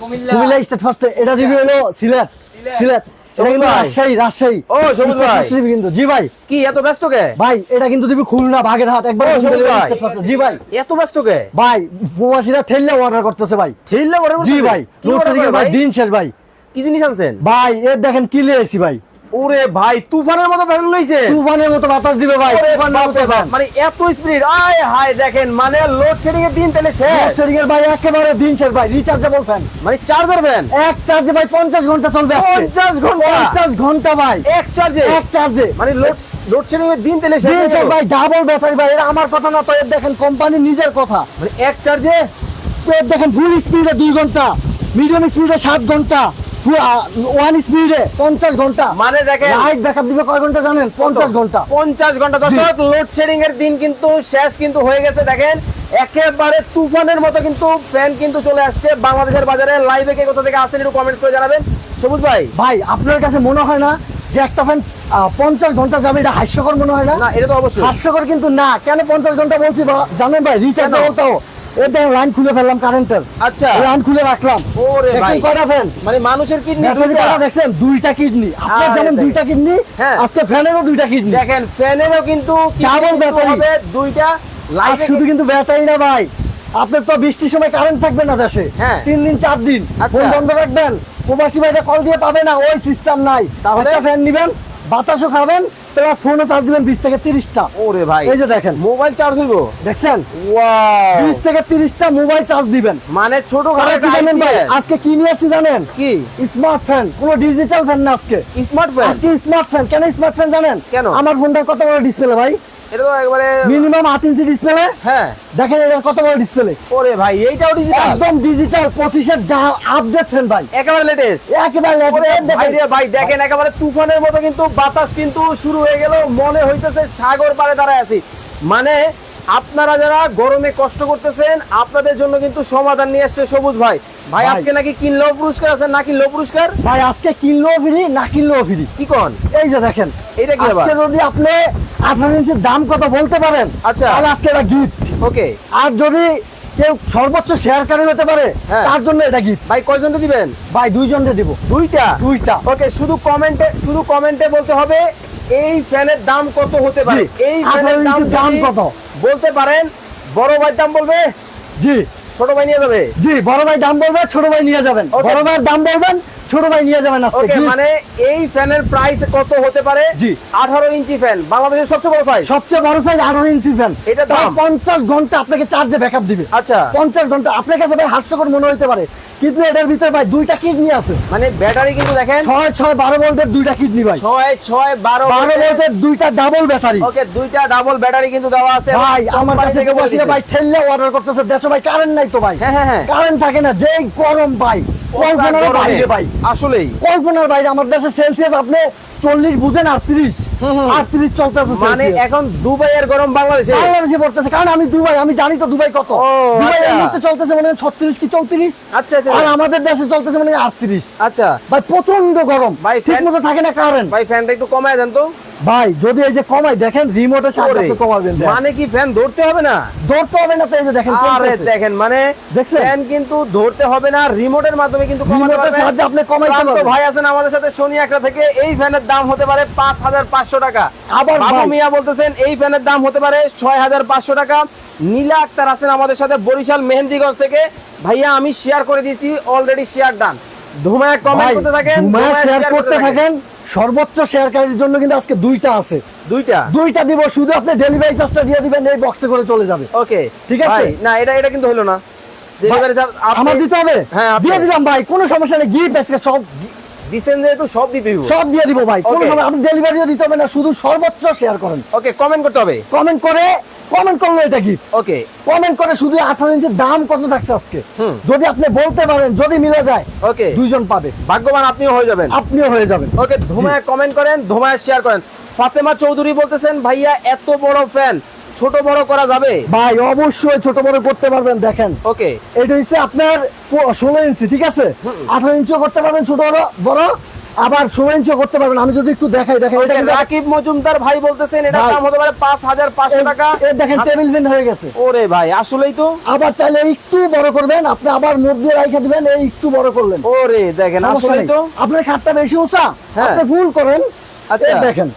Comilla. State ফার্স্টে এটা review হলো সিলেট। সিলেট। ভাই। জি কি এত ব্যস্ত কে? ভাই এটা কিন্তু দিবি খুলনা বাগেরহাট একবার। জি ভাই। এত ব্যস্ত কে? ভাই প্রবাসীরা ঠেললে অর্ডার করতেছে ভাই। ঠিল্লা করে জি ভাই। দিন শেষ ভাই। কি জিনিস আনছেন? ভাই এর দেখেন কি লিয়েছি ভাই। ওরে ভাই তুফানের মতো ফ্যান লইছে। তুফানের মতো বাতাস দিবে ভাই মানে এত স্পিড আয় হায় দেখেন মানে লোড শেডিং এর দিন তাহলে শেষ। লোডশেডিং এর ভাই একেবারে দিন শেষ ভাই রিচার্জেবল ফ্যান মানে চার্জার ফ্যান এক চার্জে ভাই পঞ্চাশ ঘণ্টা চলবে আজকে। পঞ্চাশ ঘণ্টা? পঞ্চাশ ঘণ্টা ভাই। এক চার্জে এক চার্জে মানে লোড লোড শেডিং এর দিন শেষ ভাই ডাবল ব্যাটারি ভাই এটা আমার কথা না তো এর দেখেন কোম্পানির নিজের কথা। মানে এক চার্জে এর দেখেন ফুল স্পিডে দুই ঘণ্টা মিডিয়াম স্পিডে সাত ঘণ্টা। ওয়ান স্পিডে পঞ্চাশ ঘণ্টা। মানে দেখেন লাইট ব্যাকআপ দিবে কয় ঘণ্টা জানেন? পঞ্চাশ ঘণ্টা। পঞ্চাশ ঘণ্টা দর্শক লোড শেডিং এর দিন কিন্তু শেষ কিন্তু হয়ে গেছে দেখেন। একেবারে তুফানের মতো কিন্তু ফ্যান কিন্তু চলে আসছে বাংলাদেশের বাজারে। লাইভে কে কোথা থেকে আসছেন একটু কমেন্ট করে জানাবেন। সবুজ ভাই। ভাই আপনার কাছে মনে হয় না যে একটা ফ্যান পঞ্চাশ ঘণ্টা যাবে এটা হাস্যকর মনে হয় না? এটা তো অবশ্যই। হাস্যকর কিন্তু না। কেন পঞ্চাশ ঘণ্টা বলছি জানেন ভাই রিচার্জ? বলতো এর লাইন খুলে ফেললাম কারেন্টের আচ্ছা। লাইন খুলে রাখলাম। ওরে ভাই। কয়টা ফ্যান মানে মানুষের কিডনি ব্যাটারি দেখছেন দুইটা কিডনি আপনার যেমন দুইটা কিডনি হ্যাঁ। আজকে ফ্যানেরও দুইটা কিডনি দেখেন ফ্যানেরও কিন্তু দুইটা। শুধু কিন্তু ব্যাটারি না ভাই। আপনার তো বৃষ্টির সময় কারেন্ট থাকবে না দেশে। হ্যাঁ। তিন দিন চার দিন। আচ্ছা। ফোন বন্ধ রাখবেন। প্রবাসী ভাইটা কল দিয়ে পাবে না ওই সিস্টেম নাই। তাহলে? ফ্যান নিবেন বাতাসও খাবেন প্লাস ফোনও চার্জ দিবেন বিশ থেকে তিরিশটা। ওরে ভাই। এই যে দেখেন। মোবাইল চার্জ দিব? দেখছেন? বিশ থেকে তিরিশটা মোবাইল চার্জ দিবেন। মানে ছোট জানেন ভাই? আজকে কি নিয়ে আসছি জানেন? কি? স্মার্ট ফ্যান কোনো ডিজিটাল ফ্যান না আজকে। স্মার্ট ফ্যান আজকে স্মার্ট ফ্যান কেন স্মার্ট ফ্যান জানেন? কেন? আমার ফোনটা কত বড় ডিসপ্লে ভাই? এটা তো একবারে মিনিমাম আট ইঞ্চি ডিসপ্লে হ্যাঁ। দেখেন এটা কত বড় ডিসপ্লে ওরে ভাই এইটাও ডিজিটাল একদম ডিজিটাল আপডেট ভাই। একেবারে লেটেস্ট একেবারে ওরে ভাই দেখেন। ভাই দেখেন একেবারে তুফানের মতো কিন্তু বাতাস কিন্তু শুরু হয়ে গেল। মনে হইতেছে সাগর পাড়ে দাঁড়ায় আছি। মানে আপনারা যারা গরমে কষ্ট করতেছেন আপনাদের জন্য কিন্তু সমাধান নিয়ে আসছে সবুজ ভাই। ভাই। আজকে নাকি কিনলেও পুরস্কার আছে না কিনলেও পুরস্কার? ভাই আজকে কিনলেও ফ্রি না কিনলেও ফ্রি। কি কন? এই যে দেখেন এটা কি আজকে যদি আপনি আঠারো ইঞ্চির দাম কত বলতে পারেন আচ্ছা। তাহলে আজকে এটা গিফট ওকে আর যদি কেউ সর্বোচ্চ শেয়ারকারী হতে পারে হ্যাঁ। তার জন্য এটা গিফট ভাই কয়জনকে দিবেন? ভাই দুইজনকে দিব। দুইটা? দুইটা। ওকে শুধু কমেন্টে শুধু কমেন্টে বলতে হবে এই ফ্যানের দাম কত হতে পারে? এই 18 ফ্যানের দাম দাম কত? বলতে পারেন বড় ভাইয়ের দাম বলবে? জি। ছোট ভাই নিয়ে যাবে? জি বড় ভাই দাম বলবে ছোট ভাই নিয়ে যাবেন। বড় ভাইয়ের দাম বলবেন ছোট ভাই নিয়ে যাবেন আজকে ওকে মানে এই ফ্যানের প্রাইস কত হতে পারে? জি। আঠারো ইঞ্চি ফ্যান বাংলাদেশের সবচেয়ে বড় প্রাইস সবচেয়ে বড় সাইজ আঠারো ইঞ্চি ফ্যান এটা দাম? ঘণ্টা আপনাকে চার্জে ব্যাকআপ দিবে। আচ্ছা। পঞ্চাশ ঘণ্টা। আপনার কাছে ভাই হাস্যকর মনে হইতে পারে। কিন্তু এটার ভিতরে ভাই দুইটা কিডনি আছে। মানে ব্যাটারি কিন্তু দেখেন। ছয় ছয় বারো ভোল্টের দুইটা কিডনি ভাই। ছয় ছয় বারো বারো ভোল্টের দুইটা ডাবল ব্যাটারি ওকে দুইটা ডাবল ব্যাটারি কিন্তু দেওয়া আছে। ভাই আমার কাছে থেকে বসে ভাই ঠেললে অর্ডার করতেছে। দেশে ভাই কারেন্ট নাই তো ভাই। হ্যাঁ হ্যাঁ হ্যাঁ। কারেন্ট থাকে না যেই গরম ভাই। ভাই? আসলেই। কল্পনার বাইরে আমার দেশে সেলসিয়াস আপনি চল্লিশ বুঝেন আটত্রিশ। আটত্রিশ চলতেছে মানে। এখন দুবাইয়ের গরম বাংলাদেশে। বাংলাদেশে পড়তেছে। কারণ আমি দুবাই আমি জানি তো দুবাই কত। দুবাই আচ্ছা। চলতেছে মানে ছত্রিশ কি চৌত্রিশ? আচ্ছা আচ্ছা। আর আমাদের দেশে চলতেছে মানে আটত্রিশ। আচ্ছা। ভাই প্রচণ্ড গরম। ভাই, ঠিক মতো থাকে না কারেন্ট ভাই ফ্যানটা একটু কমায় দেন তো। ভাই যদি এই যে কমাই দেখেন রিমোটে চার্জ কমাবেন। মানে কি ফ্যান ধরতে হবে না? ধরতে হবে না তো এই যে দেখেন আরে দেখেন মানে দেখছেন? ফ্যান কিন্তু ধরতে হবে না রিমোটের মাধ্যমে কিন্তু রিমোটের সাহায্যে আপনি কমাইতে প্রান্ত পারবেন। ভাই আছেন আমাদের সাথে শনি একটা থেকে এই ফ্যানের দাম হতে পারে পাঁচ হাজার পাঁচশো টাকা। আবার বাবু মিয়া বলতেছেন এই ফ্যানের দাম হতে পারে ছয় হাজার পাঁচশো টাকা। নীলা আক্তার আছেন আমাদের সাথে বরিশাল মেহেন্দিগঞ্জ থেকে। ভাইয়া আমি শেয়ার করে দিয়েছি অলরেডি শেয়ার ডান ধুমায় কমেন্ট করতে থাকেন ধুমায় শেয়ার করতে থাকেন। সর্বোচ্চ শেয়ারকারীর জন্য কিন্তু আজকে দুইটা আছে। দুইটা? দুইটা দিব শুধু আপনি ডেলিভারি চার্জটা দিয়ে দিবেন এই বক্সে করে চলে যাবে। ওকে ঠিক আছে? না এটা এটা কিন্তু হলো না। ডেলিভারি চার্জ আমার দিতে হবে? হ্যাঁ, দিয়ে দিলাম ভাই কোনো সমস্যা নেই গিফট আজকে সব দিচ্ছেন যেহেতু সব দিতে হইব সব দিয়ে দিব ভাই কোনো. সময় আপনি ডেলিভারিও দিতে হবে না শুধু সর্বোচ্চ শেয়ার করেন। ওকে কমেন্ট করতে হবে। কমেন্ট করে কমেন্ট করল এটা গিফট ওকে কমেন্ট করে শুধু আঠারো ইঞ্চির দাম কত থাকছে আজকে? যদি আপনি বলতে পারেন যদি মিলে যায় ওকে দুইজন পাবে। ভাগ্যবান আপনিও হয়ে যাবেন। আপনিও হয়ে যাবেন। ওকে ধুমায় কমেন্ট করেন ধুমায় শেয়ার করেন। ফাতেমা চৌধুরী বলতেছেন ভাইয়া এত বড় ফ্যান ছোট বড় করা যাবে? ভাই অবশ্যই ছোট বড় করতে পারবেন দেখেন। ওকে এটা হচ্ছে আপনার ষোলো ইঞ্চি ঠিক আছে? আঠারো ইঞ্চিও করতে পারবেন ছোট বড় বড়। আবার ষোলো করতে পারবেন। আমি যদি একটু দেখাই দেখাই এটা রাকিব মজুমদার ভাই বলতেছেন এটা দাম হতে পারে পাঁচ হাজার পাঁচশো এই- টাকা। এই দেখেন টেবিল ফ্যান হয়ে গেছে। ওরে ভাই আসলেই তো। আবার চাইলে একটু বড় করবেন আপনি আবার মোট দিয়ে রাইখা দিবেন এই একটু বড় করলেন। ওরে দেখেন আসলেই তো। আপনার খাটটা বেশি উঁচা হ্যাঁ। আপনি ফুল করেন। আচ্ছা। দেখেন।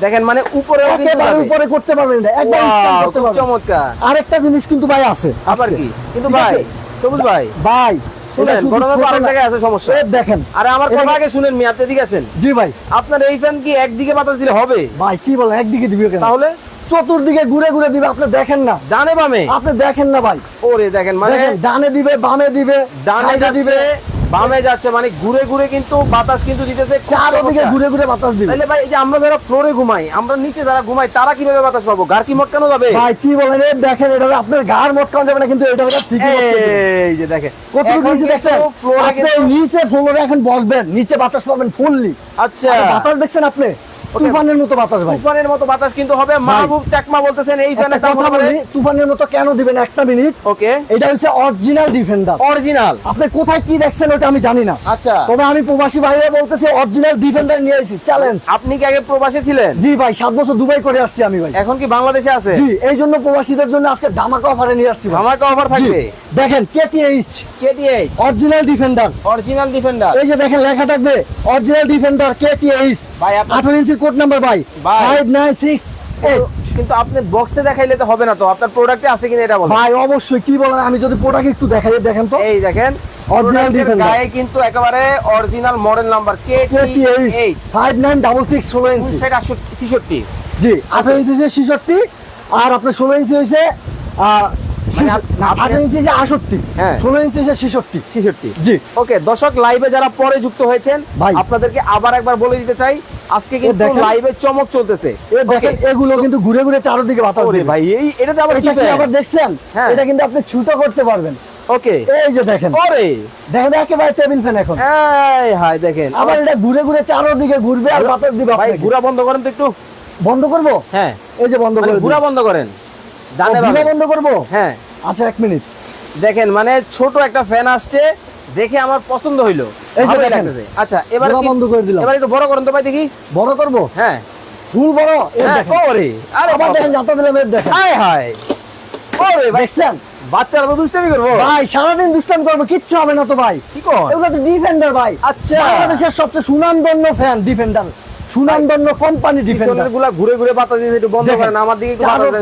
দেখেন মানে উপরে একেবারে উপরে করতে পারবেন না একবার stand করতে পারবেন। চমৎকার। আরেকটা জিনিস কিন্তু ভাই আছে আবার কি? কিন্তু ভাই সবুজ ভাই। ভাই শুনেন ঘটনা তো আরেক জায়গায় আছে সমস্যা। দেখেন আরে আমার কথা আগে শুনেন মি এদিকে আসেন। জি ভাই। আপনার এই ফ্যান কি একদিকে বাতাস দিলে হবে? ভাই কি বলেন একদিকে দিবে কেন? তাহলে? চতুর্দিকে ঘুরে ঘুরে দিবে আপনি দেখেন না। ডানে বামে? আপনি দেখেন না ভাই। ওরে দেখেন মানে ডানে দিবে বামে দিবে ডানে যাচ্ছে বামে যাচ্ছে মানে ঘুরে ঘুরে কিন্তু বাতাস কিন্তু দিতেছে। চারদিকে ঘুরে ঘুরে বাতাস দিবে। তাহলে ভাই এই যে আমরা যারা ফ্লোরে ঘুমাই আমরা নিচে যারা ঘুমাই তারা কীভাবে বাতাস পাবো? গার কি মটকানো যাবে? ভাই কি বলেন? দেখেন এটা আপনার গার মটকানো যাবে না কিন্তু এটা ঠিকই এই যে দেখেন কত নিচে দেখছেন? ফ্লোরে নিচে ফ্লোরে এখন বসবেন নিচে বাতাস পাবেন ফুললি আচ্ছা। বাতাস দেখছেন আপনি? তুফানের মতো বাতাস ভাই। তুফানের মতো বাতাস কিন্তু হবে। মাহবুব চাকমা বলতেছেন এই ফ্যানের কথা বলি তুফানের মতো কেন দিবেন? একটা মিনিট। ওকে এটা হচ্ছে অরিজিনাল ডিফেন্ডার অরিজিনাল আপনি কোথায় কি দেখছেন ওটা আমি জানি না। আচ্ছা। তবে আমি প্রবাসী বলতেছি অরিজিনাল ডিফেন্ডার নিয়ে এসেছি চ্যালেঞ্জ আপনি কি আগে প্রবাসী ছিলেন? জি ভাই সাত বছর দুবাই করে আসছি আমি ভাই। এখন কি বাংলাদেশে আছে? জি এই জন্য প্রবাসীদের জন্য আজকে ধামাকা অফারে নিয়ে আসছি। আমাকে অফার থাকবে? দেখেন KTH KTH original defender original defender এই যে দেখেন লেখা থাকবে অরিজিনাল ডিফেন্ডার কেটিএইচ ভাই আপনি আঠারো ইঞ্চি কোড নাম্বার ভাই। ফাইভ নাইন সিক্স কিন্তু আপনি বক্সে দেখাইলে তো হবে না তো। আপনার প্রোডাক্টে আছে কিনা এটা বলেন। ভাই অবশ্যই কি বলেন? আমি যদি প্রোডাক্ট একটু দেখাই দেখেন তো। এই দেখেন প্রোডাক্টের defender। গায়ে কিন্তু একেবারে original model number KTH KTH five nine double six ষোলো ইঞ্চি ছেষট্টি। জি আঠারো ইঞ্চি হচ্ছে ছিষট্টি আর আপনার ষোলো ইঞ্চি হয়েছে আপ- আপনি- আঠারো ইঞ্চি হচ্ছে আষট্টি। ষোলো ইঞ্চি হচ্ছে ছেষট্টি। ছেষট্টি। জি। ওকে দর্শক লাইভে যারা পরে যুক্ত হয়েছেন ভাই। আপনাদেরকে আবার একবার বলে দিতে চাই আজকে কিন্তু লাইভে চমক চলতেছে। দেখেন এগুলো কিন্তু ঘুরে ঘুরে চারদিকে বাতাস দিবে। ভাই এই এটাতে আবার কি এটা আবার দেখছেন। এটা কিন্তু আপনি ছুটো করতে পারবেন। ওকে। এই যে দেখেন। দেখেন একেবারে টেবিল ফ্যান এখন। এই হাই দেখেন। আবার এটা ঘুরে ঘুরে চারদিকে ঘুরবে আর বাতাস দিবে ভাই। ঘুরা বন্ধ করেন তো একটু। বন্ধ করব? হ্যাঁ। এই যে বন্ধ মানে করে ঘুরা বন্ধ করেন। বন্ধ করব? হ্যাঁ। আচ্ছা এক মিনিট। দেখেন মানে ছোট একটা ফ্যান আসছে দেখে আমার পছন্দ হইল। আচ্ছা এবার বন্ধ করে দিলাম। এবার একটু বড় করেন তো ভাই দেখি। বড় করব? হ্যাঁ। ফুল বড়? হ্যাঁ, দেখেন। ওরে আরে আবার দেখেন যাতা দিলাম এই দেখেন। হাই হাই ওরে দেখছেন? বাচ্চারা তো দুষ্টামি করব। ভাই সারাদিন দুষ্টামি করব কিচ্ছু হবে না তো ভাই। কি কর? এগুলো তো ডিফেন্ডার ভাই। আচ্ছা। বাংলাদেশের সবচেয়ে সুনামধন্য ফ্যান ডিফেন্ডার সুনামধন্য কোম্পানি ডিফেন্ডারগুলা ঘুরে ঘুরে বাতাস দিয়ে একটু বন্ধ করেন আমার দিকে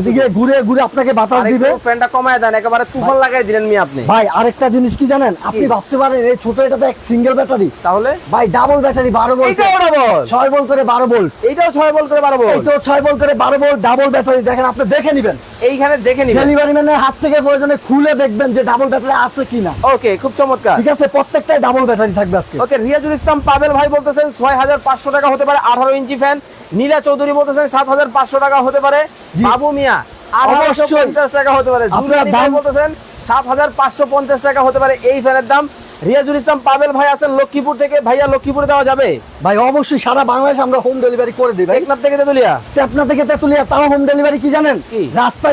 দিকে ঘুরে ঘুরে আপনাকে বাতাস দিবে। ফ্যানটা কমায় দেন একেবারে তুফান লাগাই দিলেন মি আপনি। ভাই আরেকটা জিনিস কি জানেন? আপনি ভাবতে পারেন এই ছোট এটাতে এক সিঙ্গেল ব্যাটারি তাহলে? ভাই ডাবল ব্যাটারি বারো ভোল্ট এইটাও ডাবল ছয় ভোল্ট করে বারো ভোল্ট এইটাও ছয় বল করে পারব এইটাও ছয় ভোল্ট করে বারো ভোল্ট ডাবল ব্যাটারি দেখেন আপনি দেখে নিবেন। এইখানে দেখে নিবেন। ডেলিভারি ম্যানের হাত থেকে প্রয়োজনে খুলে দেখবেন যে ডাবল ব্যাটারি আছে কিনা। ওকে খুব চমৎকার। ঠিক আছে প্রত্যেকটাই ডাবল ব্যাটারি থাকবে আজকে। ওকে রিয়াজুল ইসলাম পাবেল ভাই বলতেছেন ছয় হাজার পাঁচশো টাকা হতে পারে আঠারো ইঞ্চি ফ্যান নীলা চৌধুরী বলতেছেন সাত হাজার পাঁচশো টাকা হতে পারে। বাবু মিয়া আঠারোশো পঞ্চাশ টাকা হতে পারে। আপনার বলতেছেন সাত হাজার পাঁচশো পঞ্চাশ টাকা হতে পারে এই ফ্যানের দাম। রিয়াজুল ইসলাম পাবেল ভাই আছেন লক্ষ্মীপুর থেকে। ভাইয়া লক্ষ্মীপুরে দেওয়া যাবে? ভাই অবশ্যই সারা বাংলাদেশ আমরা হোম ডেলিভারি করে দিই ভাই। টেকনাফ থেকে তেতুলিয়া? আপনার থেকে তেতুলিয়া তাও হোম ডেলিভারি কি জানেন? কি? রাস্তা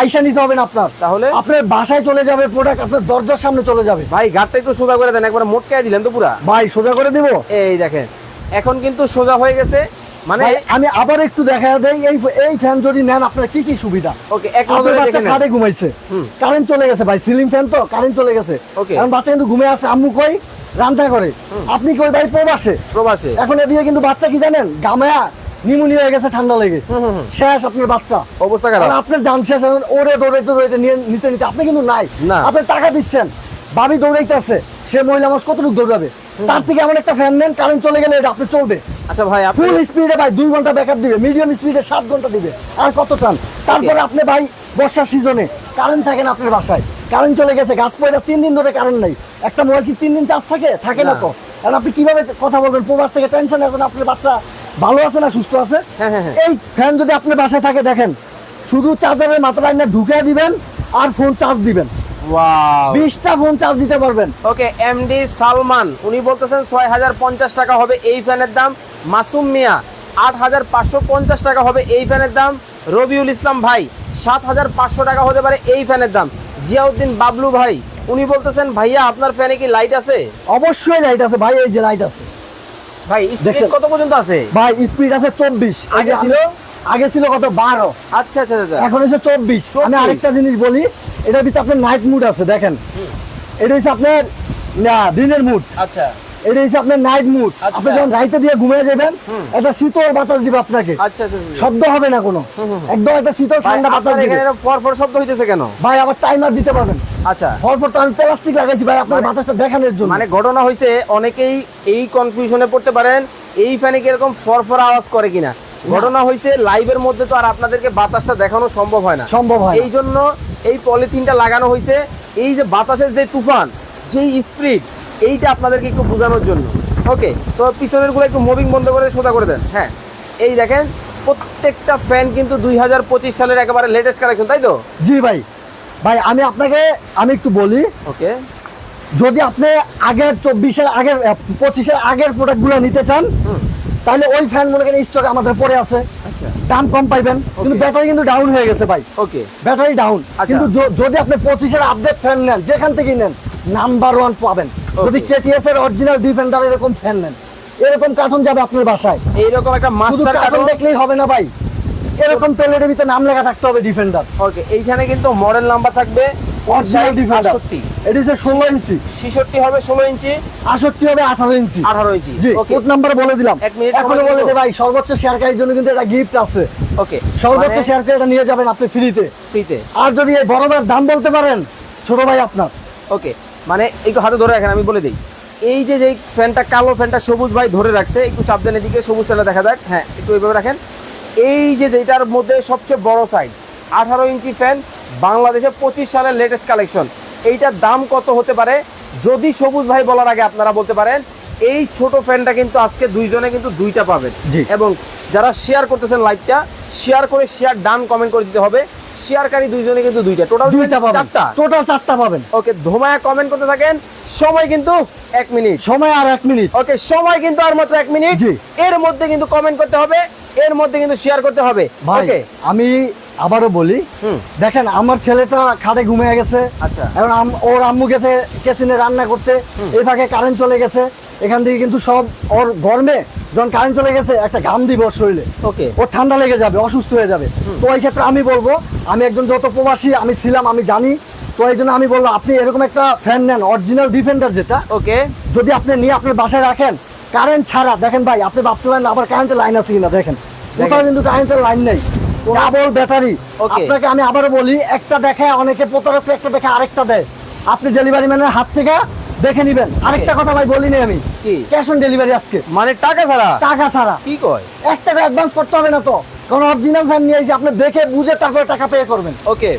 আইসা নিতে হবে না আপনার। তাহলে? আপনার বাসায় চলে যাবে প্রোডাক্ট আপনার দরজার সামনে চলে যাবে। ভাই ঘাটটা একটু সোজা করে দেন একবার মোটকায় দিলেন তো পুরা। ভাই সোজা করে দিব? এই দেখেন। এখন কিন্তু সোজা হয়ে গেছে। মানে আমি আবার একটু দেখা দেই এই এই ফ্যান যদি নেন আপনার কি কি সুবিধা? ওকে এক নজরে বাচ্চা দেখে নেন। খাটে ঘুমাইছে। কারেন্ট চলে গেছে ভাই সিলিং ফ্যান তো কারেন্ট চলে গেছে. এখন বাচ্চা কিন্তু ঘুমিয়ে আছে আম্মু কই? রান্না করে। আপনি কই ভাই প্রবাসে? প্রবাসে। এখন এদিকে কিন্তু বাচ্চা কি জানেন? গামায়া নিমুনি হয়ে গেছে ঠান্ডা লেগে। শেষ আপনার বাচ্চা। অবস্থা খারাপ। আপনার জান শেষ ওরে দৌড়াইতে দৌড়াইতে নিয়ে নিতে নিতে। আপনি কিন্তু নাই। না। আপনি টাকা দিচ্ছেন। ভাবি দৌড়াইতেছে সে মহিলা মানুষ কতটুকু দৌড়াবে? তার থেকে এমন একটা ফ্যান নেন কারেন্ট চলে গেলে এটা আপনি চলবে। আচ্ছা ভাই ফুল স্পিডে ভাই দুই ঘণ্টা ব্যাকআপ দিবে মিডিয়াম স্পিডে সাত ঘণ্টা দিবে। আর কত টান? তারপরে আপনি ভাই বর্ষার সিজনে কারেন্ট থাকে না আপনার বাসায়। কারেন্ট চলে গেছে গাছ পয়লা তিন দিন ধরে কারেন্ট নাই। একটা মোবাইল কি তিন দিন চার্জ থাকে? থাকে না। তো। আর আপনি কীভাবে কথা বলবেন প্রবাস থেকে টেনশন এখন আপনার বাচ্চা ভালো আছে না সুস্থ আছে? হ্যাঁ, হ্যাঁ, হ্যাঁ। এই ফ্যান যদি আপনার বাসায় থাকে দেখেন শুধু চার্জারের মাত্রা লাইনে ঢুকে দিবেন আর ফোন চার্জ দিবেন। বিশটা ফোন চার্জ দিতে পারবেন। ওকে এমডি সালমান উনি বলতেছেন ছয় হাজার পঞ্চাশ টাকা হবে এই ফ্যানের দাম। মাসুম মিয়া আট হাজার পাঁচশো পঞ্চাশ টাকা হবে এই ফ্যানের দাম। রবিউল ইসলাম ভাই সাত হাজার পাঁচশো টাকা হতে পারে এই ফ্যানের দাম। জিয়াউদ্দিন বাবলু ভাই উনি বলতেছেন ভাইয়া আপনার ফ্যানে কি লাইট আছে? অবশ্যই লাইট আছে ভাই এই যে লাইট আছে। ভাই স্পিড কত পর্যন্ত আছে? ভাই স্পিড আছে চব্বিশ। আগে আগে ছিল আগে ছিল কত? বারো। আচ্ছা আচ্ছা আচ্ছা। এখন হচ্ছে চব্বিশ। আমি আরেকটা জিনিস বলি এটার ভিতরে আপনার নাইট মুড আছে দেখেন। এটা হচ্ছে আপনার না দিনের মুড আচ্ছা। এটা হচ্ছে আপনার নাইট মুড আচ্ছা। আপনি যখন রাইতে দিয়ে ঘুমিয়ে যাবেন একটা শীতল বাতাস দিবে আপনাকে। আচ্ছা আচ্ছা। শব্দ হবে না কোনো। একদম একটা শীতল ঠান্ডা বাতাস দিবে। ফর ফর শব্দ হইতেছে কেন? ভাই আবার টাইমার দিতে পারবেন। আচ্ছা। পরপর তো আমি প্লাস্টিক লাগাইছি ভাই আপনার বাতাসটা দেখানোর জন্য। মানে ঘটনা অনেকেই এই কনফিউশনে পড়তে পারেন এই ফ্যানে কি এরকম ফরফর আওয়াজ করে কিনা। ঘটনা হয়েছে লাইভের মধ্যে তো আর আপনাদেরকে বাতাসটা দেখানো সম্ভব হয় না। সম্ভব হয় এই জন্য এই পলিথিনটা লাগানো হয়েছে। এই যে বাতাসের যে তুফান যেই স্পিড এইটা আপনাদেরকে একটু বোঝানোর জন্য। ওকে তো পিছনেরগুলো একটু মুভিং বন্ধ করে সোজা করে দেন। হ্যাঁ এই দেখেন প্রত্যেকটা ফ্যান কিন্তু দুই হাজার পঁচিশ সালের একেবারে লেটেস্ট কালেকশন তাই তো? জি ভাই। ভাই আমি আপনাকে আমি একটু বলি ওকে যদি আপনি আগের চব্বিশের আগের পঁচিশের আগের প্রোডাক্টগুলো নিতে চান তাহলে ওই ফ্যান মনে করেন স্টক আমাদের পরে আছে। আচ্ছা। দাম কম পাইবেন কিন্তু ব্যাটারি কিন্তু ডাউন হয়ে গেছে ভাই। Okay battery down. কিন্তু যদি আপনি পঁচিশের আপডেট ফ্যান নেন যেখান থেকে নেন নাম্বার ওয়ান পাবেন। যদি কেটিএস এর অরিজিনাল ডিফেন্ডার এরকম ফ্যান নেন এরকম কার্টুন যাবে আপনার বাসায়। এইরকম একটা মাস্টার কার্টুন দেখলেই হবে না ভাই। এরকম প্লেটের ভিতরে নাম লেখা থাকতে হবে ডিফেন্ডার ওকে এইখানে কিন্তু মডেল নাম্বার থাকবে অরিজিনাল আটষট্টি। এটি হচ্ছে ষোলো ইঞ্চি ছিষট্টি হবে ষোলো ইঞ্চি আষট্টি হবে আঠারো ইঞ্চি আঠারো ইঞ্চি কোড নাম্বার বলে দিলাম। এক মিনিট এখনও বলে। দে ভাই সর্বোচ্চ শেয়ারকারীর জন্য কিন্তু একটা গিফট আছে। ওকে সর্বোচ্চ শেয়ার করে এটা নিয়ে যাবেন আপনি ফ্রিতে ফ্রিতে আর যদি এই বড় ভাইয়ের দাম বলতে পারেন ছোট ভাই আপনার। ওকে মানে একটু হাতে ধরে রাখেন আমি বলে দিই। এই যে যে ফ্যানটা কালো ফ্যানটা সবুজ ভাই ধরে রাখছে একটু চাপ দেন এদিকে সবুজ ফ্যানটা দেখা যাক। হ্যাঁ একটু এইভাবে রাখেন। এই যে যেটার মধ্যে সবচেয়ে বড় সাইজ আঠারো ইঞ্চি ফ্যান বাংলাদেশে পঁচিশ সালের লেটেস্ট কালেকশন এইটার দাম কত হতে পারে? যদি সবুজ ভাই বলার আগে আপনারা বলতে পারেন এই ছোট ফ্যানটা কিন্তু আজকে দুইজনে কিন্তু দুইটা পাবেন। এবং যারা শেয়ার করতেছেন লাইভটা শেয়ার করে শেয়ার ডান কমেন্ট করে দিতে হবে। শেয়ারকারী দুইজনে কিন্তু দুইটা। টোটাল দুইটা পাবেন। চারটা টোটাল চারটা পাবেন। ওকে ধোমায়া কমেন্ট করতে থাকেন। সময় কিন্তু এক মিনিট সময় আর এক মিনিট ওকে সময় কিন্তু আর মাত্র এক মিনিট। এর মধ্যে কিন্তু কমেন্ট করতে হবে। এর মধ্যে কিন্তু শেয়ার করতে হবে। ওকে আমি আবারও বলি দেখেন আমার ছেলেটা খাটে ঘুমিয়ে গেছে। আচ্ছা। এখন ওর আম্মু গেছে কেসিনে রান্না করতে। এই ফাঁকে কারেন্ট চলে গেছে। এখান থেকে কিন্তু সব ওর গরমে যখন কারেন্ট চলে গেছে একটা ঘাম দিব শরীরে। ওকে। ওর ঠান্ডা লেগে যাবে অসুস্থ হয়ে যাবে। তো ওই ক্ষেত্রে আমি বলব আমি একজন যত প্রবাসী আমি ছিলাম আমি জানি। তো এই জন্য আমি বলব আপনি এরকম একটা ফ্যান নেন অরিজিনাল ডিফেন্ডার যেটা। ওকে। যদি আপনি নিয়ে আপনার বাসায় রাখেন কারেন্ট ছাড়া দেখেন ভাই আপনি ভাবতে পারেন আবার কারেন্টের লাইন আছে কিনা দেখেন। কোথাও কিন্তু কারেন্টের লাইন নেই। Double battery. আপনাকে আমি আবারও বলি একটা দেখায় অনেকে প্রতারক একটা দেখে আরেকটা দেয়। আপনি ডেলিভারি ম্যানের হাত থেকে দেখে নেবেন। আরেকটা কথা ভাই বলিনি আমি। কি? ক্যাশ অন ডেলিভারি আজকে। মানে টাকা ছাড়া? টাকা ছাড়া। কি কয়? এক টাকা অ্যাডভান্স করতে হবে না তো। কারণ অরিজিনাল ফ্যান নিয়ে যে আপনি দেখে বুঝে তারপরে টাকা পে করবেন। ওকে।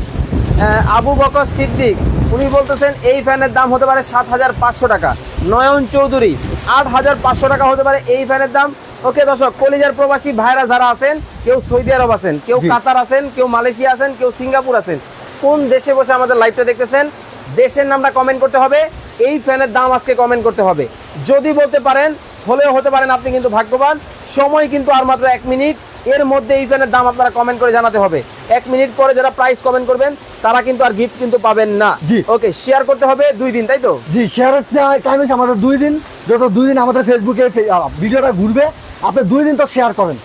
আবু বকর সিদ্দিক উনি বলতেছেন এই ফ্যানের দাম হতে পারে সাত হাজার পাঁচশো টাকা। নয়ন চৌধুরী আট হাজার পাঁচশো টাকা হতে পারে এই ফ্যানের দাম। ওকে দর্শক কলিজার প্রবাসী ভাইরা যারা আছেন কেউ সৌদি আরব আছেন কেউ কাতার আছেন কেউ মালয়েশিয়া আছেন কেউ সিঙ্গাপুর আছেন কোন দেশে বসে আমাদের লাইভটা দেখতেছেন দেশের নামটা কমেন্ট করতে হবে। এই ফ্যানের দাম আজকে কমেন্ট করতে হবে। যদি বলতে পারেন হলেও হতে পারেন আপনি কিন্তু ভাগ্যবান। সময় কিন্তু আর মাত্র এক মিনিট। এর মধ্যে এই ফ্যানের দাম আপনারা কমেন্ট করে জানাতে হবে। এক মিনিট পরে যারা প্রাইস কমেন্ট করবেন তারা কিন্তু আর গিফট কিন্তু পাবেন না। জি। ওকে শেয়ার করতে হবে দুই দিন তাই তো? জি শেয়ারের টাইম হচ্ছে আমাদের দুই দিন। যত দুই দিন আমাদের ফেসবুকে ভিডিওটা ঘুরবে আপনি দুই দিন তো শেয়ার করেন।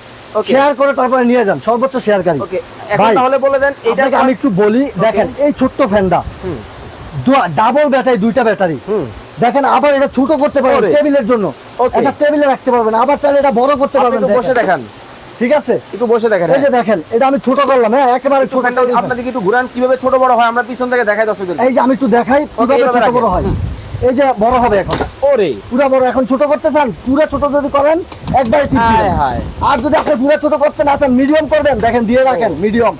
শেয়ার করে তারপরে নিয়ে যান সর্বোচ্চ শেয়ারকারী ওকে এখন তাহলে বলে দেন এটা আমি একটু বলি দেখেন এই ছোট্ট ফ্যানটা। ডাবল ব্যাটারি দুইটা ব্যাটারি দেখেন আবার এটা ছোট করতে পারবেন টেবিলের জন্য. এটা টেবিলে রাখতে পারবেন আবার চাইলে এটা বড় করতে পারবেন বসে দেখেন। ঠিক আছে? একটু বসে দেখেন এই যে দেখেন এটা আমি ছোট করলাম হ্যাঁ একেবারে ছোট আপনাদেরকে একটু ঘুরান কীভাবে ছোট বড় হয় আমরা পিছন থেকে দেখাই দর্শকদের। এই যে আমি একটু দেখাই কীভাবে ছোট বড় হয়। এই যে বড় হবে এখন। ওরে। পুরা বড় এখন ছোট করতে চান? পুরা ছোট যদি করেন একবারে হায়। আর যদি আপনি পুরা ছোট করতে না চান মিডিয়াম করবেন দেখেন দিয়ে রাখেন মিডিয়াম।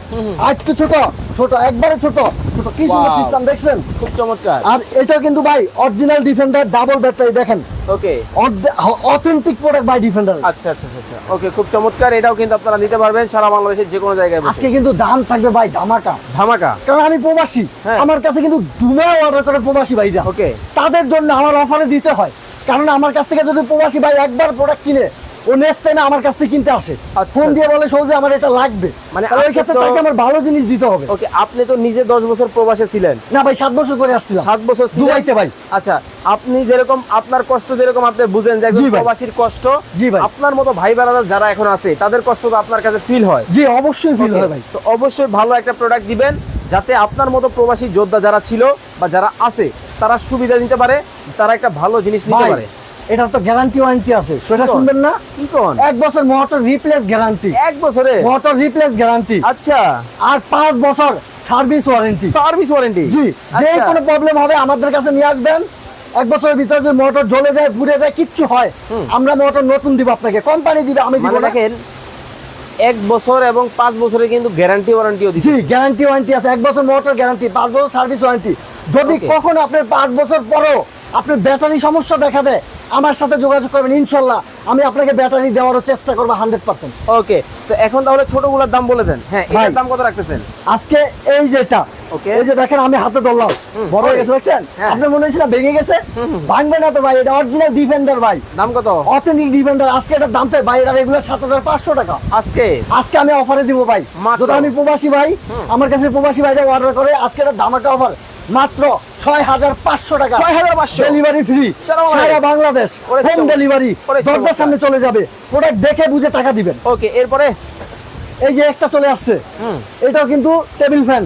আর একটু ছোট ছোট একবারে ছোট। ছোট কি সুন্দর সিস্টেম দেখছেন? খুব চমৎকার। আর এটা কিন্তু ভাই অরিজিনাল ডিফেন্ডার ডাবল ব্যাটারি দেখেন। Okay. Authentic product by defender আচ্ছা আচ্ছা আচ্ছা, ওকে খুব চমৎকার। এটাও কিন্তু আপনারা নিতে পারবেন সারা বাংলাদেশের যে কোনো জায়গায় আজকে কিন্তু দাম থাকবে ভাই ধামাকা। ধামাকা। কারণ আমি প্রবাসী। হ্যাঁ। আমার কাছে কিন্তু দুমা অর্ডার করে প্রবাসী ভাইরা। ওকে। তাদের জন্য আমার অফারে দিতে হয়। কারণ আমার কাছ থেকে যদি প্রবাসী ভাই একবার প্রোডাক্ট কিনে ও নেক্সট টাইমে আমার কাছ থেকে কিনতে আসে। আচ্ছা। ফোন দিয়ে বলে সৌদি আমার এটা লাগবে। মানে ওই ক্ষেত্রে তাকে আমার ভালো জিনিস দিতে হবে। ওকে আপনি তো নিজে দশ বছর প্রবাসে ছিলেন। না ভাই বছর করে আসছিলাম। সাত বছর দুবাইতে ভাই। আচ্ছা আপনি যেরকম আপনার কষ্ট যেরকম আপনি বুঝেন যে একজন প্রবাসীর কষ্ট। আপনার মতো ভাই বেড়াদার যারা এখন আছে তাদের কষ্ট তো আপনার কাছে ফিল হয়। জি অবশ্যই ফিল হয় ভাই। তো অবশ্যই ভালো একটা প্রোডাক্ট দিবেন যাতে আপনার মতো প্রবাসী যোদ্ধা যারা ছিল বা যারা আছে তারা সুবিধা নিতে পারে তারা একটা ভালো জিনিস নিতে পারে। এটা তো গ্যারান্টি ওয়ারেন্টি আছে। সেটা শুনবেন না? কি কোন? এক বছর মোটর রিপ্লেস গ্যারান্টি এক বছরে? মোটর রিপ্লেস গ্যারান্টি আচ্ছা। আর পাঁচ বছর সার্ভিস ওয়ারেন্টি সার্ভিস ওয়ারেন্টি জি যে কোনো প্রবলেম হবে আমাদের কাছে নিয়ে আসবেন। এক বছরের ভিতরে যদি মোটর জ্বলে যায় পুড়ে যায় কিচ্ছু হয় আমরা মোটর নতুন দিব আপনাকে। কোম্পানি দিবে আমি দিব মানে দেখেন এক বছর এবং পাঁচ বছরের কিন্তু গ্যারান্টি ওয়ারেন্টিও দিচ্ছে গ্যারান্টি ওয়ারেন্টি আছে। এক বছর মোটর গ্যারান্টি পাঁচ বছর সার্ভিস ওয়ারেন্টি যদি. কখনো আপনার পাঁচ বছর পরও আপনার ব্যাটারি সমস্যা দেখা দেয় আমার সাথে যোগাযোগ করবেন ইনশাল্লাহ। আমি আপনাকে ব্যাটারি দেওয়ারও চেষ্টা করব হান্ড্রেড পার্সেন্ট। ওকে তো এখন তাহলে ছোটগুলোর দাম বলে দেন। হ্যাঁ এটার দাম কত রাখতেছেন? আজকে এই যেটা. এই যে দেখেন আমি হাতে ধরলাম। বড় হয়ে গেছে দেখছেন? হ্যাঁ। আপনার মনে হয়েছিল ভেঙে গেছে? ভাঙবে না তো ভাই এটা অরিজিনাল ডিফেন্ডার ভাই। দাম কত? অথেন্টিক ডিফেন্ডার আজকে এটার দাম তো ভাই এটা রেগুলার সাত হাজার পাঁচশো টাকা। আজকে? আজকে আমি অফারে দিব ভাই? যদি আমি প্রবাসী ভাই আমার কাছে প্রবাসী ভাইরা অর্ডার করে আজকে এটার দাম একটা অফার মাত্র ছয় হাজার পাঁচশো টাকা 6,500 ডেলিভারি ফ্রি সারা বাংলাদেশ? হোম ডেলিভারি দরজার সামনে চলে যাবে। প্রোডাক্ট দেখে বুঝে টাকা দিবেন। ওকে এরপরে? এই যে একটা চলে আসছে। এটাও কিন্তু টেবিল ফ্যান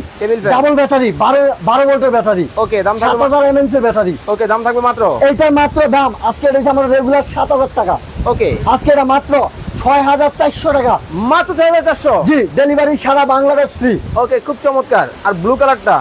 ডাবল ব্যাটারি বারো বারো ভোল্টের ব্যাটারি ওকে দাম সাত থাকবে হাজার এমএনস এর ব্যাটারি ওকে দাম থাকবে মাত্র? এইটার মাত্র দাম। আজকে এটা আমাদের রেগুলার সাত হাজার টাকা। ওকে আজকে এটা মাত্র ছয় হাজার চারশো টাকা। মাত্র ছয় হাজার চারশো জি ডেলিভারি সারা বাংলাদেশ ফ্রি ওকে খুব চমৎকার। আর ব্লু কালারটা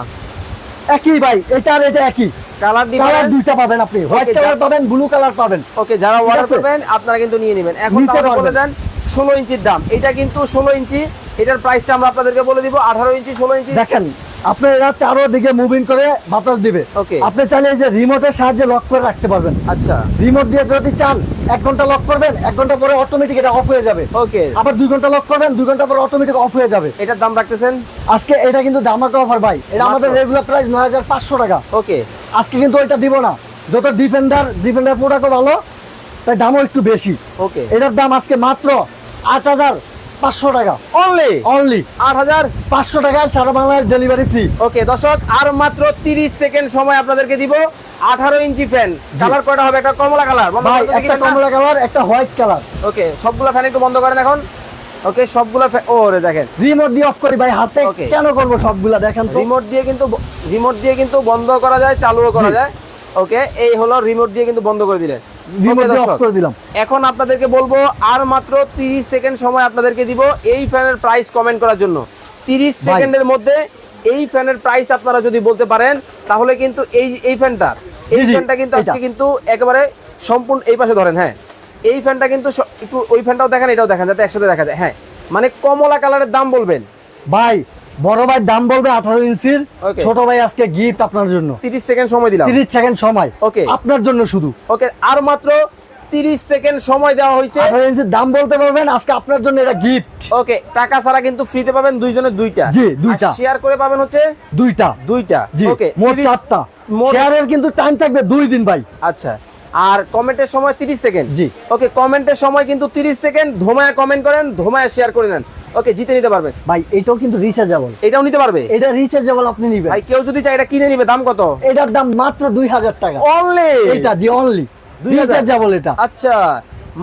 একই ভাই এটা আর এটা একই। কালার কালার দুইটা পাবেন আপনি। হোয়াইট কালার পাবেন ব্লু কালার পাবেন। ওকে যারা অর্ডার করবেন আপনারা কিন্তু নিয়ে নেবেন। এখন বলে দেন ষোলো ইঞ্চির দাম। এটা কিন্তু ষোলো ইঞ্চি এটার প্রাইসটা আমরা আপনাদেরকে বলে দিব আঠারো ইঞ্চি ষোলো ইঞ্চি। দেখেন আপনি এরা চারো দিকে মুভিং করে বাতাস দিবে. আপনি চাইলে এই যে রিমোটের সাহায্যে লক করে রাখতে পারবেন। আচ্ছা। রিমোট দিয়ে যদি চান এক ঘণ্টা লক করবেন এক ঘণ্টা পরে অটোমেটিক এটা অফ হয়ে যাবে। ওকে আবার দুই ঘণ্টা লক করবেন দুই ঘণ্টা পরে অটোমেটিক অফ হয়ে যাবে। এটার দাম রাখতেছেন? আজকে এটা কিন্তু ধামাকা অফার ভাই। এটা আমাদের রেগুলার প্রাইস নয় হাজার পাঁচশো টাকা। ওকে আজকে কিন্তু ওইটা দিব না। যত ডিফেন্ডার ডিফেন্ডার প্রোডাক্টও ভালো তাই দামও একটু বেশি। ওকে এটার দাম আজকে মাত্র আট হাজার পাঁচশো টাকা। অনলি অনলি আট হাজার পাঁচশো টাকা সারা ডেলিভারি ফ্রি ওকে দর্শক আর মাত্র তিরিশ সেকেন্ড সময় আপনাদেরকে দিব। আঠারো ইঞ্চি ফ্যান কালার কয়টা হবে? একটা কমলা কালার একটা কমলা কালার একটা হোয়াইট কালার ওকে সবগুলো ফ্যান একটু বন্ধ করেন এখন। ওকে সবগুলো fan- ও রে দেখেন। রিমোট দিয়ে অফ করি ভাই হাতে. কেন করব সবগুলা? দেখেন রিমোট দিয়ে কিন্তু রিমোট দিয়ে কিন্তু বন্ধ করা যায় চালুও করা যায়। ওকে এই হলো রিমোট দিয়ে কিন্তু বন্ধ করে দিলেন এখন আপনাদেরকে বলব আর মাত্র 30 সেকেন্ড সময় আপনাদেরকে দিব এই ফ্যানের প্রাইস কমেন্ট করার জন্য। 30 সেকেন্ডের মধ্যে এই ফ্যানের প্রাইস আপনারা যদি বলতে পারেন তাহলে কিন্তু এই এই ফ্যানটা এই ফ্যানটা কিন্তু আজকে কিন্তু একেবারে সম্পূর্ণ এই পাশে ধরেন হ্যাঁ। এই ফ্যানটা কিন্তু একটু ওই ফ্যানটাও দেখেন এটাও দেখেন যাতে একসাথে দেখা যায় হ্যাঁ। মানে কমলা কালারের দাম বলবেন। ভাই বড় ভাই দাম বলবে আঠারো ইঞ্চির ছোট ভাই আজকে গিফট আপনার জন্য। 30 সেকেন্ড সময় দিলাম। তিরিশ সেকেন্ড সময়। ওকে আপনার জন্য শুধু। ওকে আর মাত্র 30 সেকেন্ড সময় দেওয়া হয়েছে। আঠারো ইঞ্চির দাম বলতে পারবেন আজকে আপনার জন্য এটা গিফট ওকে টাকা ছাড়া কিন্তু ফ্রিতে পাবেন দুইজনের দুইটা। জি, দুইটা। শেয়ার করে পাবেন হচ্ছে দুইটা। দুইটা। জি ওকে মোট 30 চারটা। শেয়ারের কিন্তু টাইম থাকবে দুই দিন ভাই। আচ্ছা আর কমেন্টের সময় 30 সেকেন্ড জি। ওকে কমেন্টের সময় কিন্তু 30 সেকেন্ড ধোমায় কমেন্ট করেন ধোমায় শেয়ার করে দেন ওকে জিতে নিতে পারবেন ভাই এটাও কিন্তু রিচার্জেবল এটাও নিতে পারবে? এটা রিচার্জেবল আপনি নিবেন। ভাই কেউ যদি চায় এটা কিনে নিবে দাম কত? এটার দাম মাত্র দুই হাজার টাকা। অনলি এটা জি অনলি 2000 রিচার্জেবল এটা। আচ্ছা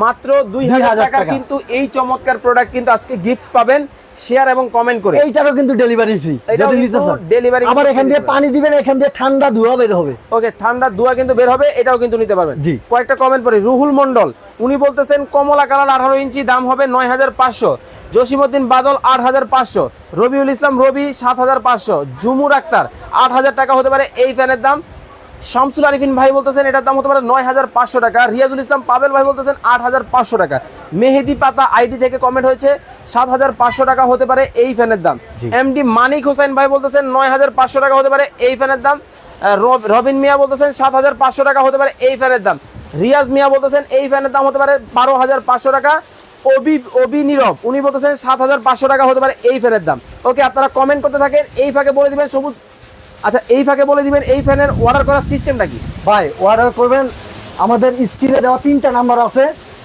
মাত্র দুই হাজার 2000 টাকা টাকা। কিন্তু এই চমৎকার প্রোডাক্ট কিন্তু আজকে গিফট পাবেন। শেয়ার এবং কমেন্ট করে। এইটারও কিন্তু ডেলিভারি ফ্রি যদি নিতে চান delivery আবার এখান দিয়ে পানি দিবেন এখান দিয়ে ঠান্ডা ধোয়া বের হবে। ওকে ঠান্ডা দুয়া কিন্তু বের হবে এটাও কিন্তু নিতে পারবেন। জি। কয়েকটা কমেন্ট পড়ি রুহুল মন্ডল উনি বলতেছেন কমলা কালার আঠারো ইঞ্চি দাম হবে নয় হাজার পাঁচশো। জসিমউদ্দিন বাদল আট হাজার পাঁচশো। রবিউল ইসলাম রবি সাত হাজার পাঁচশো। জুমুর আক্তার আট হাজার টাকা হতে পারে এই ফ্যানের দাম। শামসুল আরিফিন ভাই বলতেছেন এটার দাম হতে পারে নয় হাজার পাঁচশো টাকা। রিয়াজুল ইসলাম পাবেল ভাই বলতেছেন আট হাজার পাঁচশো টাকা। মেহেদি পাতা আইডি থেকে কমেন্ট হয়েছে সাত হাজার পাঁচশো টাকা হতে পারে এই ফ্যানের দাম। এমডি মানিক হোসেন ভাই বলতেছেন নয় হাজার পাঁচশো টাকা হতে পারে এই ফ্যানের দাম। রব- রবিন মিয়া বলতেছেন সাত হাজার পাঁচশো টাকা হতে পারে এই ফ্যানের দাম। রিয়াজ মিয়া বলতেছেন এই ফ্যানের দাম হতে পারে বারো হাজার পাঁচশো টাকা। অবি অবি নীরব উনি বলতেছেন সাত হাজার পাঁচশো টাকা হতে পারে এই ফ্যানের দাম। ওকে আপনারা কমেন্ট করতে থাকেন এই ফাঁকে বলে দিবেন সবুজ আচ্ছা এই ফাঁকে বলে দিবেন এই ফ্যানের অর্ডার করার সিস্টেমটা কি? ভাই অর্ডার করবেন আমাদের স্ক্রিনে দেওয়া তিনটা নাম্বার আছে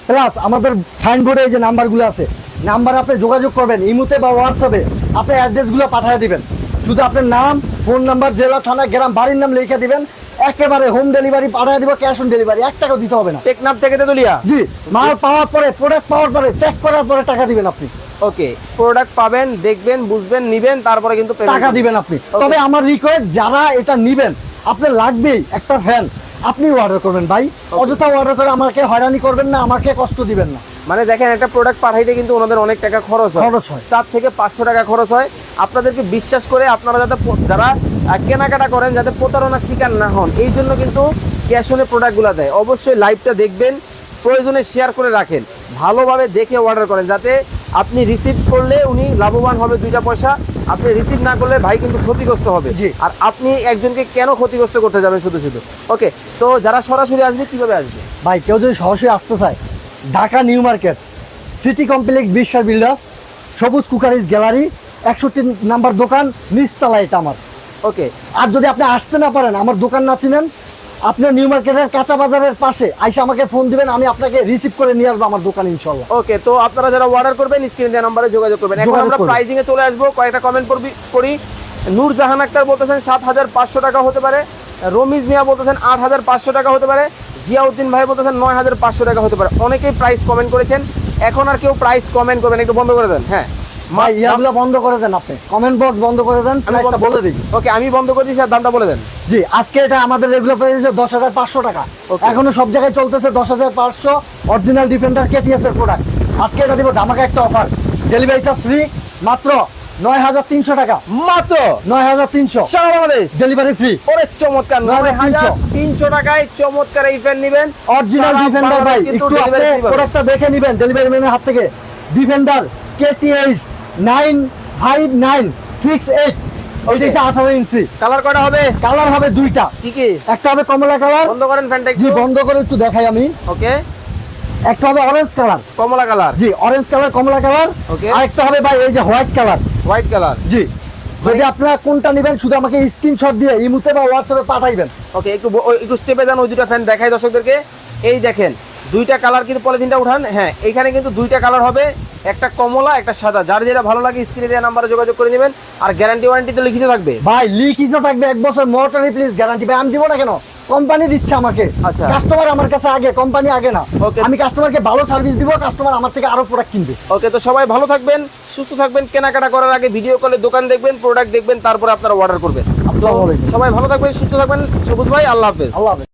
প্লাস আমাদের সাইনবোর্ডে এই যে নাম্বারগুলো আছে নাম্বার আপনি যোগাযোগ করবেন ইমুতে বা হোয়াটসঅ্যাপে আপনি অ্যাড্রেসগুলো পাঠিয়ে দিবেন। শুধু আপনার নাম ফোন নাম্বার জেলা থানা গ্রাম বাড়ির নাম লিখে দিবেন একেবারে হোম ডেলিভারি পাঠিয়ে দিব ক্যাশ অন ডেলিভারি এক টাকাও দিতে হবে না। টেকনাফ থেকে তেতুলিয়া? জি মাল পাওয়ার পরে প্রোডাক্ট পাওয়ার পরে চেক করার পরে টাকা দিবেন আপনি। ওকে প্রোডাক্ট পাবেন দেখবেন বুঝবেন নিবেন তারপরে কিন্তু টাকা দিবেন আপনি। তবে আমার রিকোয়েস্ট যারা এটা নিবেন আপনার লাগবেই একটা ফ্যান আপনি অর্ডার করবেন ভাই। অযথা অর্ডার করে আমাকে হয়রানি করবেন না আমাকে কষ্ট দিবেন না। মানে দেখেন একটা প্রোডাক্ট পাঠাইতে কিন্তু ওনাদের অনেক টাকা খরচ হয়। খরচ হয়। চার থেকে পাঁচশো টাকা খরচ হয়। আপনাদেরকে বিশ্বাস করে আপনারা যাতে যারা কেনাকাটা করেন যাতে প্রতারণার শিকার না হন এই জন্য কিন্তু ক্যাশ অনে প্রোডাক্টগুলো দেয়। অবশ্যই লাইভটা দেখবেন প্রয়োজনে শেয়ার করে রাখেন। ভালোভাবে দেখে অর্ডার করেন যাতে আপনি রিসিভ করলে উনি লাভবান হবে দুইটা পয়সা আপনি রিসিভ না করলে ভাই কিন্তু ক্ষতিগ্রস্ত হবে। আর আপনি একজনকে কেন ক্ষতিগ্রস্ত করতে যাবেন শুধু শুধু? ওকে তো যারা সরাসরি আসবে কীভাবে আসবে? ভাই কেউ যদি সরাসরি আসতে চায় Dhaka new market city complex Biswas builders Sabuj cookeries gallery একষট্টি নাম্বার দোকান নিচতলা এটা আমার। ওকে আর যদি আপনি আসতে না পারেন আমার দোকান না চিনেন আপনি নিউ মার্কেটের কাঁচা বাজারের পাশে আইসা আমাকে ফোন দিবেন আমি আপনাকে রিসিভ করে নিয়ে আসব আমার দোকান ইনশাল্লাহ ওকে তো আপনারা যারা অর্ডার করবেন স্ক্রিন দেওয়া নাম্বারে যোগাযোগ করবেন। এখন আমরা। প্রাইজিং এ চলে আসব কয়েকটা কমেন্ট করি। নূর জাহান আক্তার বলতেছেন সাত হাজার পাঁচশো টাকা হতে পারে। রমিজ মিয়া বলতেছেন আট হাজার পাঁচশো টাকা হতে পারে। জিয়াউদ্দিন ভাই বলতেছেন নয় হাজার পাঁচশো টাকা হতে পারে। অনেকেই প্রাইস কমেন্ট করেছেন। এখন আর কেউ প্রাইস কমেন্ট করবেন একটু বন্ধ করে দেন। হ্যাঁ। ইয়াগুলো বন্ধ করে দেন আপনি। কমেন্ট বক্স বন্ধ করে দেন প্রাইসটা বলে দিই ওকে আমি বন্ধ করে দিচ্ছি আর দামটা বলে দেন। জি আজকে এটা আমাদের রেগুলার প্রাইস দশ হাজার পাঁচশো টাকা. এখনও সব জায়গায় চলতেছে দশ হাজার পাঁচশো অরিজিনাল ডিফেন্ডার কেটিএস এর প্রোডাক্ট আজকে এটা দিব ধামাকা একটা অফার ডেলিভারি চার্জ ফ্রি মাত্র নয় হাজার তিনশো টাকা। মাত্র নয় হাজার তিনশো। সারা বাংলাদেশ। ডেলিভারি ফ্রি ওরে চমৎকার। নয় হাজার তিনশো। টাকায় চমৎকার এই ফ্যান নেবেন। অরিজিনাল ডিফেন্ডার ভাই একটু আপনি। প্রোডাক্টটা দেখে নেবেন ডেলিভারি ম্যানের হাত থেকে। Defender KTS nine five nine six eight. ওইটা হচ্ছে আঠারো ইঞ্চি। কালার কয়টা হবে? কালার হবে দুইটা। কি কি? একটা হবে কমলা কালার বন্ধ করেন ফ্যানটা জি বন্ধ করে একটু দেখাই আমি। ওকে। একটা হবে অরেঞ্জ কালার কমলা কালার জি অরেঞ্জ কালার কমলা কালার Okay. আর একটা হবে ভাই এই যে হোয়াইট কালার হোয়াইট কালার জি। যদি আপনারা কোনটা নেবেন শুধু আমাকে স্ক্রিনশট দিয়ে ইমুতে বা হোয়াটসঅ্যাপে পাঠাইবেন। ওকে একটু একটু স্টেপে যান ওই দুটা ফ্যান দেখাই দর্শকদেরকে। এই দেখেন দুইটা কালার কিন্তু পলিথিনটা উঠান। হ্যাঁ এইখানে কিন্তু দুইটা কালার হবে। একটা কমলা একটা সাদা। যার যেটা ভালো লাগে স্ক্রিনে দেওয়া নাম্বারে যোগাযোগ করে নেবেন। আর গ্যারান্টি ওয়ারেন্টি তো লিখিত থাকবে। ভাই লিখিত থাকবে এক বছর। মোটর রিপ্লেস গ্যারান্টি ভাই আমি দিব না কেন? কোম্পানি দিচ্ছে আমাকে। আচ্ছা। কাস্টমার আমার কাছে আগে কোম্পানি আগে না। ওকে আমি কাস্টমারকে ভালো সার্ভিস দিব কাস্টমার আমার থেকে আরও প্রোডাক্ট কিনবে। ওকে তো সবাই ভালো থাকবেন সুস্থ থাকবেন। কেনাকাটা করার আগে ভিডিও কলে দোকান দেখবেন প্রোডাক্ট দেখবেন তারপরে আপনারা অর্ডার করবেন। আসসালামু আলাইকুম। সবাই ভালো থাকবেন সুস্থ থাকবেন। সবুজ ভাই আল্লাহ হাফেজ। আল্লাহ হাফেজ।